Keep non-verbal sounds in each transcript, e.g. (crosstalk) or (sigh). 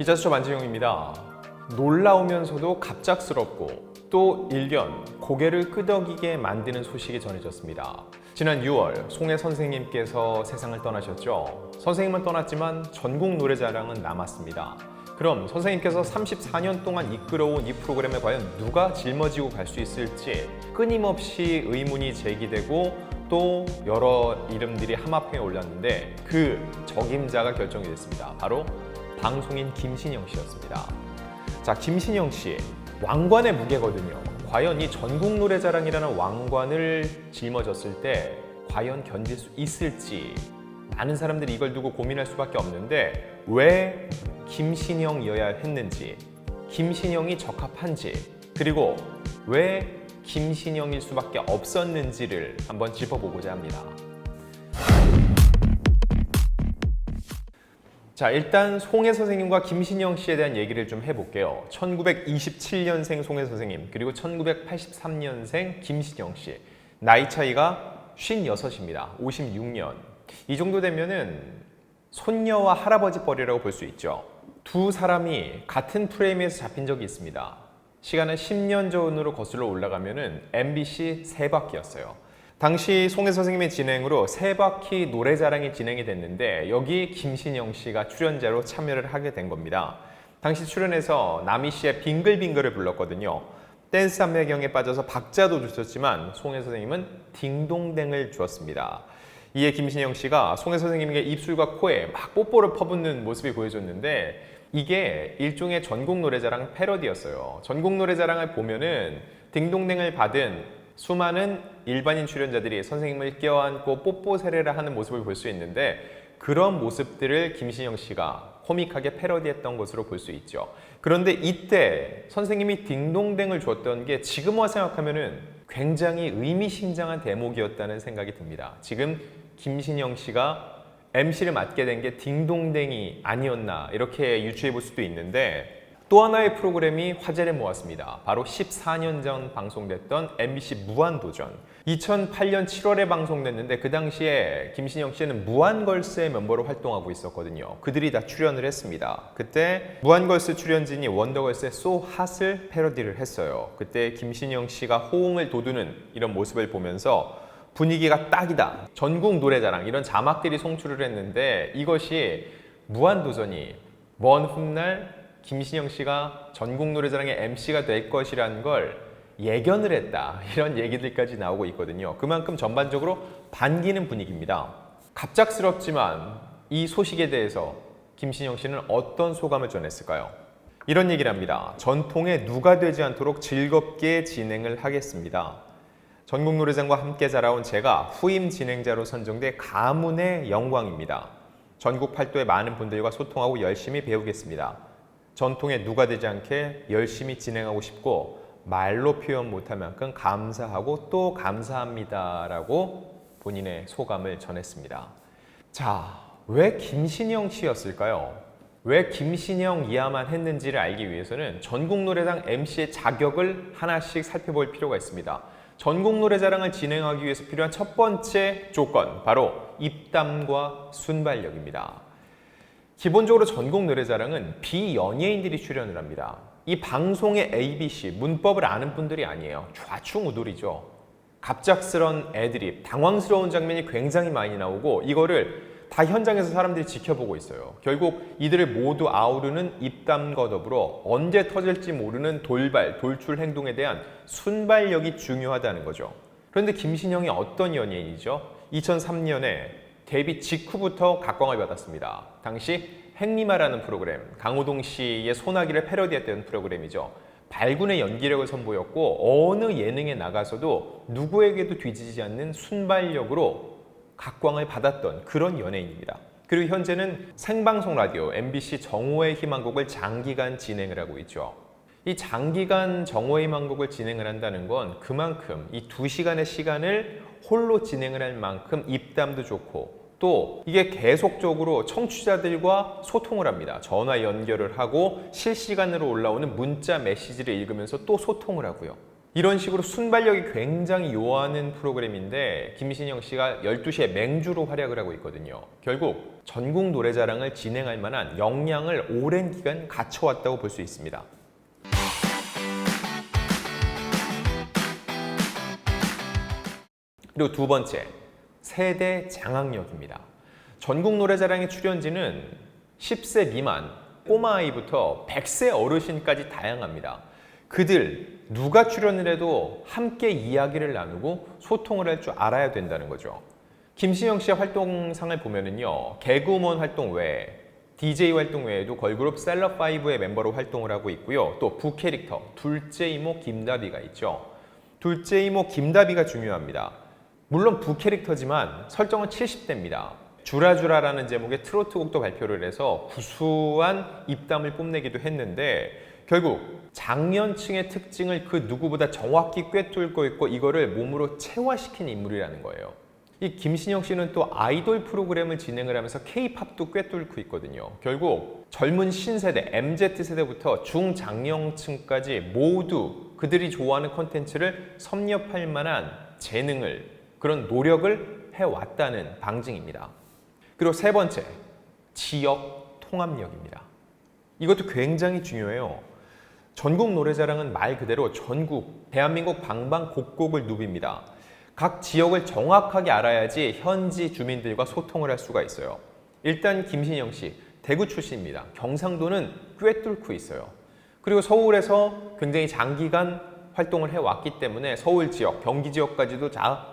기자수첩 안지용입니다. 놀라우면서도 갑작스럽고 또 일견 고개를 끄덕이게 만드는 소식이 전해졌습니다. 지난 6월 송혜 선생님께서 세상을 떠나셨죠. 선생님은 떠났지만 전국 노래자랑은 남았습니다. 그럼 선생님께서 34년 동안 이끌어온 이 프로그램에 과연 누가 짊어지고 갈 수 있을지 끊임없이 의문이 제기되고 또 여러 이름들이 함합해 올랐는데 그 적임자가 결정이 됐습니다. 바로 방송인 김신영 씨였습니다. 자, 김신영 씨 왕관의 무게거든요. 과연 이 전국 노래자랑이라는 왕관을 짊어졌을 때 과연 견딜 수 있을지 많은 사람들이 이걸 두고 고민할 수밖에 없는데 왜 김신영이어야 했는지 김신영이 적합한지 그리고 왜 김신영일 수밖에 없었는지를 한번 짚어보고자 합니다. 자, 일단 송혜 선생님과 김신영 씨에 대한 얘기를 좀 해볼게요. 1927년생 송혜 선생님, 그리고 1983년생 김신영 씨. 나이 차이가 56입니다. 56년. 이 정도 되면은 손녀와 할아버지 뻘이라고 볼 수 있죠. 두 사람이 같은 프레임에서 잡힌 적이 있습니다. 시간은 10년 전으로 거슬러 올라가면은 MBC 세 바퀴였어요. 당시 송혜 선생님의 진행으로 세 바퀴 노래자랑이 진행이 됐는데 여기 김신영 씨가 출연자로 참여를 하게 된 겁니다. 당시 출연해서 남희 씨의 빙글빙글을 불렀거든요. 댄스 한매경에 빠져서 박자도 주셨지만 송혜 선생님은 딩동댕을 주었습니다. 이에 김신영 씨가 송혜 선생님에게 입술과 코에 막 뽀뽀를 퍼붓는 모습이 보여줬는데 이게 일종의 전국 노래자랑 패러디였어요. 전국 노래자랑을 보면은 딩동댕을 받은 수많은 일반인 출연자들이 선생님을 껴안고 뽀뽀 세례를 하는 모습을 볼 수 있는데 그런 모습들을 김신영 씨가 코믹하게 패러디했던 것으로 볼 수 있죠. 그런데 이때 선생님이 딩동댕을 줬던 게 지금 와 생각하면은 굉장히 의미심장한 대목이었다는 생각이 듭니다. 지금 김신영 씨가 MC를 맡게 된 게 딩동댕이 아니었나 이렇게 유추해 볼 수도 있는데 또 하나의 프로그램이 화제를 모았습니다. 바로 14년 전 방송됐던 MBC 무한도전. 2008년 7월에 방송됐는데 그 당시에 김신영 씨는 무한걸스의 멤버로 활동하고 있었거든요. 그들이 다 출연을 했습니다. 그때 무한걸스 출연진이 원더걸스의 So Hot을 패러디를 했어요. 그때 김신영 씨가 호응을 돋우는 이런 모습을 보면서 분위기가 딱이다. 전국 노래자랑 이런 자막들이 송출을 했는데 이것이 무한도전이 먼 훗날 김신영 씨가 전국 노래자랑의 MC가 될 것이라는 걸 예견을 했다. (laughs) 이런 얘기들까지 나오고 있거든요. 그만큼 전반적으로 반기는 분위기입니다. 갑작스럽지만 이 소식에 대해서 김신영 씨는 어떤 소감을 전했을까요? 이런 얘기를 합니다. 전통에 누가 되지 않도록 즐겁게 진행을 하겠습니다. 전국 노래장과 함께 자라온 제가 후임 진행자로 선정돼 가문의 영광입니다. 전국 팔도의 많은 분들과 소통하고 열심히 배우겠습니다. 전통에 누가 되지 않게 열심히 진행하고 싶고 말로 표현 못할 만큼 감사하고 또 감사합니다라고 본인의 소감을 전했습니다. 자, 왜 김신영 씨였을까요? 왜 김신영이야만 했는지를 알기 위해서는 전국 노래장 MC의 자격을 하나씩 살펴볼 필요가 있습니다. 전국 노래자랑을 진행하기 위해서 필요한 첫 번째 조건 바로 입담과 순발력입니다. 기본적으로 전국 노래자랑은 비연예인들이 출연을 합니다. 이 방송의 ABC, 문법을 아는 분들이 아니에요. 좌충우돌이죠. 갑작스런 애드립, 당황스러운 장면이 굉장히 많이 나오고 이거를 다 현장에서 사람들이 지켜보고 있어요. 결국 이들을 모두 아우르는 입담과 더불어 언제 터질지 모르는 돌발, 돌출 행동에 대한 순발력이 중요하다는 거죠. 그런데 김신영이 어떤 연예인이죠? 2003년에 데뷔 직후부터 각광을 받았습니다. 당시 행리마라는 프로그램, 강호동 씨의 소나기를 패러디했던 프로그램이죠. 발군의 연기력을 선보였고 어느 예능에 나가서도 누구에게도 뒤지지 않는 순발력으로 각광을 받았던 그런 연예인입니다. 그리고 현재는 생방송 라디오 MBC 정오의 희망곡을 장기간 진행을 하고 있죠. 이 장기간 정오의 희망곡을 진행을 한다는 건 그만큼 이 두 시간의 시간을 홀로 진행을 할 만큼 입담도 좋고 또 이게 계속적으로 청취자들과 소통을 합니다. 전화 연결을 하고 실시간으로 올라오는 문자 메시지를 읽으면서 또 소통을 하고요. 이런 식으로 순발력이 굉장히 요하는 프로그램인데 김신영 씨가 12시에 맹주로 활약을 하고 있거든요. 결국 전국 노래자랑을 진행할 만한 역량을 오랜 기간 갖춰왔다고 볼 수 있습니다. 그리고 두 번째, 세대 장악력입니다. 전국 노래자랑의 출연진은 10세 미만, 꼬마아이부터 100세 어르신까지 다양합니다. 그들 누가 출연을 해도 함께 이야기를 나누고 소통을 할 줄 알아야 된다는 거죠. 김신영 씨의 활동상을 보면은요, 개그우먼 활동 외에 DJ 활동 외에도 걸그룹 셀럽5의 멤버로 활동을 하고 있고요. 또 부캐릭터 둘째 이모 김다비가 있죠. 둘째 이모 김다비가 중요합니다. 물론 부캐릭터지만 설정은 70대입니다. 주라주라라는 제목의 트로트 곡도 발표를 해서 구수한 입담을 뽐내기도 했는데 결국 장년층의 특징을 그 누구보다 정확히 꿰뚫고 있고 이거를 몸으로 체화시킨 인물이라는 거예요. 이 김신영 씨는 또 아이돌 프로그램을 진행을 하면서 K-팝도 꿰뚫고 있거든요. 결국 젊은 신세대, MZ 세대부터 중장년층까지 모두 그들이 좋아하는 콘텐츠를 섭렵할 만한 재능을 그런 노력을 해왔다는 방증입니다. 그리고 세 번째, 지역 통합력입니다. 이것도 굉장히 중요해요. 전국 노래자랑은 말 그대로 전국, 대한민국 방방 곡곡을 누빕니다. 각 지역을 정확하게 알아야지 현지 주민들과 소통을 할 수가 있어요. 일단 김신영 씨, 대구 출신입니다. 경상도는 꿰뚫고 있어요. 그리고 서울에서 굉장히 장기간 활동을 해왔기 때문에 서울 지역, 경기 지역까지도 자,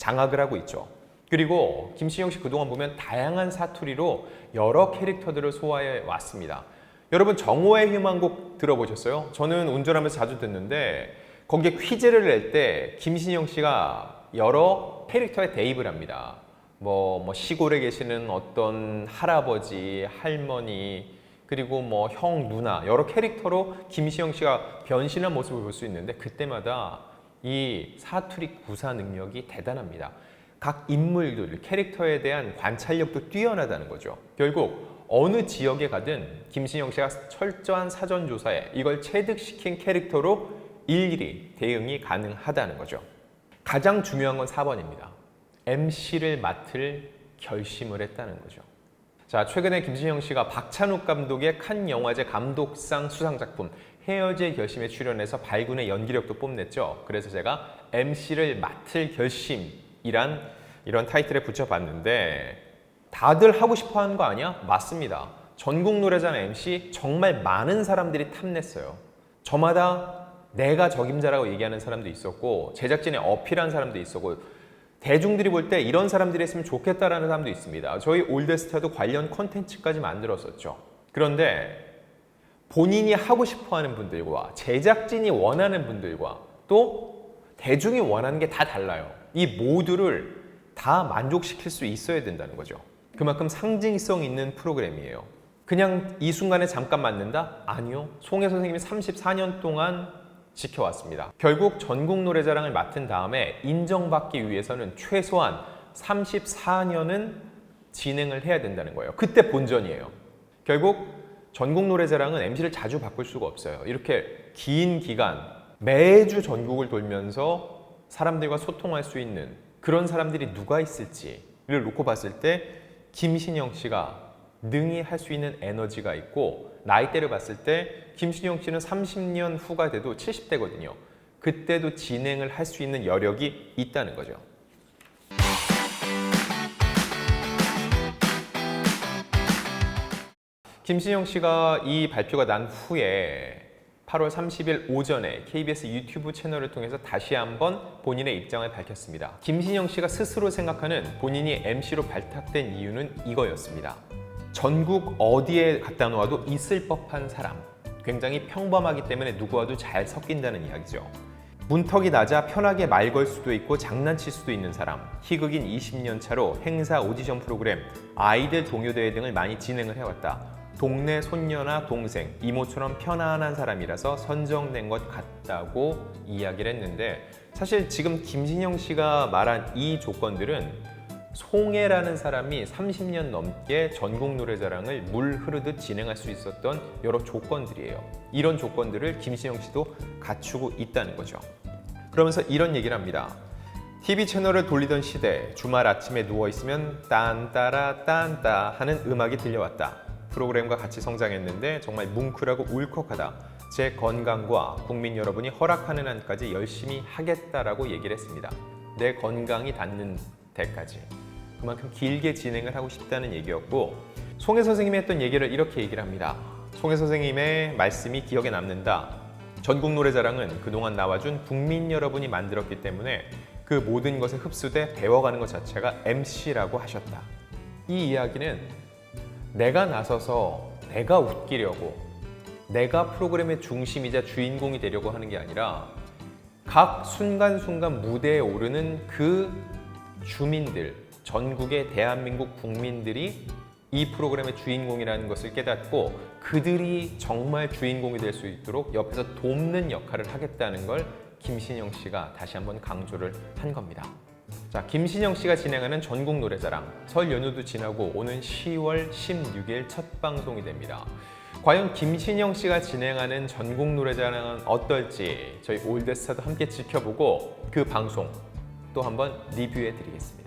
장악을 하고 있죠. 그리고 김신영 씨 그동안 보면 다양한 사투리로 여러 캐릭터들을 소화해 왔습니다. 여러분 정오의 희망곡 들어보셨어요? 저는 운전하면서 자주 듣는데 거기에 퀴즈를 낼 때 김신영 씨가 여러 캐릭터에 대입을 합니다. 뭐, 뭐 시골에 계시는 어떤 할아버지, 할머니, 그리고 뭐 형, 누나 여러 캐릭터로 김시영 씨가 변신한 모습을 볼 수 있는데 그때마다 이 사투리 구사 능력이 대단합니다. 각 인물들, 캐릭터에 대한 관찰력도 뛰어나다는 거죠. 결국 어느 지역에 가든 김신영 씨가 철저한 사전 조사에 이걸 체득시킨 캐릭터로 일일이 대응이 가능하다는 거죠. 가장 중요한 건 4번입니다. MC를 맡을 결심을 했다는 거죠. 자, 최근에 김신영 씨가 박찬욱 감독의 칸 영화제 감독상 수상 작품 헤어질 결심에 출연해서 발군의 연기력도 뽐냈죠. 그래서 제가 MC를 맡을 결심이란 이런 타이틀에 붙여봤는데 다들 하고 싶어 하는 거 아니야? 맞습니다. 전국 노래자랑 MC 정말 많은 사람들이 탐냈어요. 저마다 내가 적임자라고 얘기하는 사람도 있었고 제작진에 어필한 사람도 있었고 대중들이 볼 때 이런 사람들이 했으면 좋겠다라는 사람도 있습니다. 저희 올드스타도 관련 콘텐츠까지 만들었었죠. 그런데 본인이 하고 싶어 하는 분들과 제작진이 원하는 분들과 또 대중이 원하는 게 다 달라요. 이 모두를 다 만족시킬 수 있어야 된다는 거죠. 그만큼 상징성 있는 프로그램이에요. 그냥 이 순간에 잠깐 맞는다? 아니요. 송혜 선생님이 34년 동안 지켜왔습니다. 결국 전국 노래자랑을 맡은 다음에 인정받기 위해서는 최소한 34년은 진행을 해야 된다는 거예요. 그때 본전이에요. 결국 전국 노래자랑은 MC를 자주 바꿀 수가 없어요. 이렇게 긴 기간 매주 전국을 돌면서 사람들과 소통할 수 있는 그런 사람들이 누가 있을지를 놓고 봤을 때 김신영 씨가 능히 할 수 있는 에너지가 있고 나이대를 봤을 때 김신영 씨는 30년 후가 돼도 70대거든요. 그때도 진행을 할 수 있는 여력이 있다는 거죠. 김신영 씨가 이 발표가 난 후에 8월 30일 오전에 KBS 유튜브 채널을 통해서 다시 한번 본인의 입장을 밝혔습니다. 김신영 씨가 스스로 생각하는 본인이 MC로 발탁된 이유는 이거였습니다. 전국 어디에 갖다 놓아도 있을 법한 사람. 굉장히 평범하기 때문에 누구와도 잘 섞인다는 이야기죠. 문턱이 낮아 편하게 말 걸 수도 있고 장난칠 수도 있는 사람. 희극인 20년 차로 행사 오디션 프로그램, 아이들 동요대회 등을 많이 진행을 해왔다. 동네 손녀나 동생, 이모처럼 편안한 사람이라서 선정된 것 같다고 이야기를 했는데 사실 지금 김신영 씨가 말한 이 조건들은 송혜라는 사람이 30년 넘게 전국 노래자랑을 물 흐르듯 진행할 수 있었던 여러 조건들이에요. 이런 조건들을 김신영 씨도 갖추고 있다는 거죠. 그러면서 이런 얘기를 합니다. TV 채널을 돌리던 시대 주말 아침에 누워 있으면 딴따라 딴따 하는 음악이 들려왔다. 프로그램과 같이 성장했는데 정말 뭉클하고 울컥하다. 제 건강과 국민 여러분이 허락하는 한까지 열심히 하겠다라고 얘기를 했습니다. 내 건강이 닿는 데까지. 그만큼 길게 진행을 하고 싶다는 얘기였고 송혜 선생님이 했던 얘기를 이렇게 얘기를 합니다. 송혜 선생님의 말씀이 기억에 남는다. 전국 노래자랑은 그동안 나와준 국민 여러분이 만들었기 때문에 그 모든 것에 흡수돼 배워가는 것 자체가 MC라고 하셨다. 이 이야기는 내가 나서서 내가 웃기려고 내가 프로그램의 중심이자 주인공이 되려고 하는 게 아니라 각 순간순간 무대에 오르는 그 주민들, 전국의 대한민국 국민들이 이 프로그램의 주인공이라는 것을 깨닫고 그들이 정말 주인공이 될 수 있도록 옆에서 돕는 역할을 하겠다는 걸 김신영 씨가 다시 한번 강조를 한 겁니다. 자, 김신영 씨가 진행하는 전국 노래자랑 설 연휴도 지나고 오는 10월 16일 첫 방송이 됩니다. 과연 김신영 씨가 진행하는 전국 노래자랑은 어떨지 저희 올드스타도 함께 지켜보고 그 방송 또 한번 리뷰해 드리겠습니다.